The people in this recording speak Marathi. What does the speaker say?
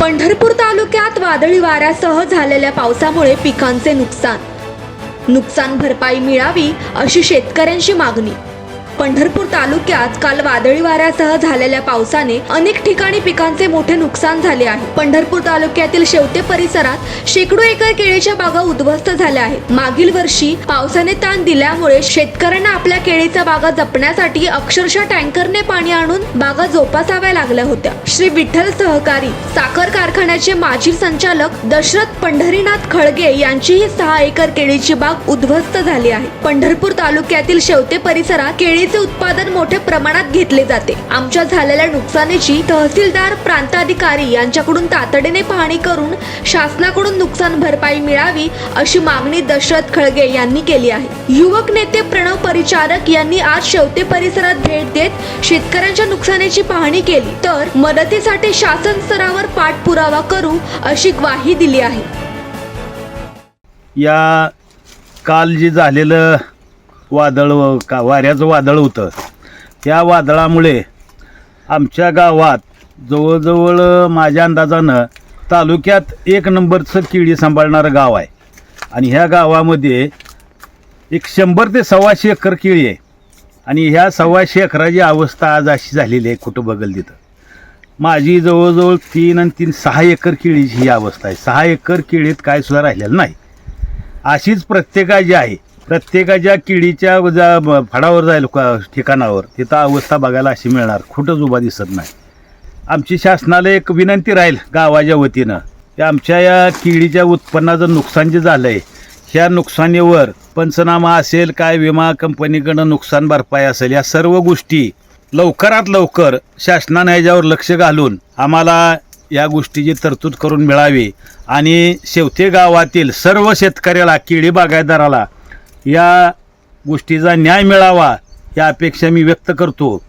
पंढरपूर तालुक्यात वादळी वाऱ्यासह झालेल्या पावसामुळे पिकांचे नुकसान. नुकसान भरपाई मिळावी अशी शेतकऱ्यांची मागणी. पंढरपूर तालुक्यात काल वादळी वाऱ्यासह झालेल्या पावसाने अनेक ठिकाणी पिकांचे मोठे नुकसान झाले आहे. पंढरपूर तालुक्यातील शेवते परिसरात शेकडो एकर केळीच्या बागा उद्ध्वस्त झाल्या आहेत. मागील वर्षी पावसाने ताण दिल्यामुळे शेतकऱ्यांना आपल्या केळीच्या बागा जपण्यासाठी अक्षरशः टँकरने पाणी आणून बागा जोपासाव्या लागल्या होत्या. श्री विठ्ठल सहकारी साखर कारखान्याचे माजी संचालक दशरथ पंढरीनाथ खळगे यांचीही सहा एकर केळीची बाग उद्ध्वस्त झाली आहे. पंढरपूर तालुक्यातील शेवते परिसरात केळीचे उत्पादन मोठ्या प्रमाणात घेतले जाते. आमच्या झालेल्या नुकसानीची तहसीलदार प्रांताधिकारी यांच्याकडून तातडीने पाहणी करून शासनाकडून नुकसान भरपाई मिळावी अशी मागणी दशरथ खळगे यांनी केली आहे. युवक नेते प्रणव परिचारक यांनी आज शेवते परिसरात भेट देत शेतकऱ्यांच्या नुकसानीची पाहणी केली. तर मदतीसाठी शासन स्तरावर पाठपुरावा करू अशी ग्वाही दिली आहे. या काल जे झालेलं वादळ व- का वाऱ्याचं वादळ होतं. त्या वादळामुळे आमच्या गावात जवळजवळ माझ्या अंदाजानं तालुक्यात एक नंबरचं केळी सांभाळणारं गाव आहे. आणि ह्या गावामध्ये एक शंभर ते सव्वाशे एकर केळी आहे. आणि ह्या सव्वाशे एकराची अवस्था आज अशी झालेली आहे कुठं बघल तिथं. माझी जवळजवळ तीन आणि तीन सहा एकर केळीची ही अवस्था आहे. सहा एकर केळीत काय सुद्धा राहिलेलं नाही. अशीच प्रत्येकाची आहे प्रत्येकाच्या किडीच्या जा फडावर जाईल का- ठिकाणावर तिथं अवस्था बघायला अशी मिळणार. कुठंच उभा दिसत नाही. आमची शासनाला एक विनंती राहील गावाच्या वतीनं की आमच्या या किडीच्या उत्पन्नाचं नुकसान जे झालं आहे ह्या नुकसानीवर पंचनामा असेल काय विमा कंपनीकडं नुकसान भरपाई असेल या सर्व गोष्टी लवकरात लवकर शासनानं याच्यावर लक्ष घालून आम्हाला या गोष्टीची तरतूद करून मिळावी. आणि शेवते गावातील सर्व शेतकऱ्याला किडी बागायतदाराला या गोष्टीचा न्याय मिळावा या अपेक्षा मी व्यक्त करतो.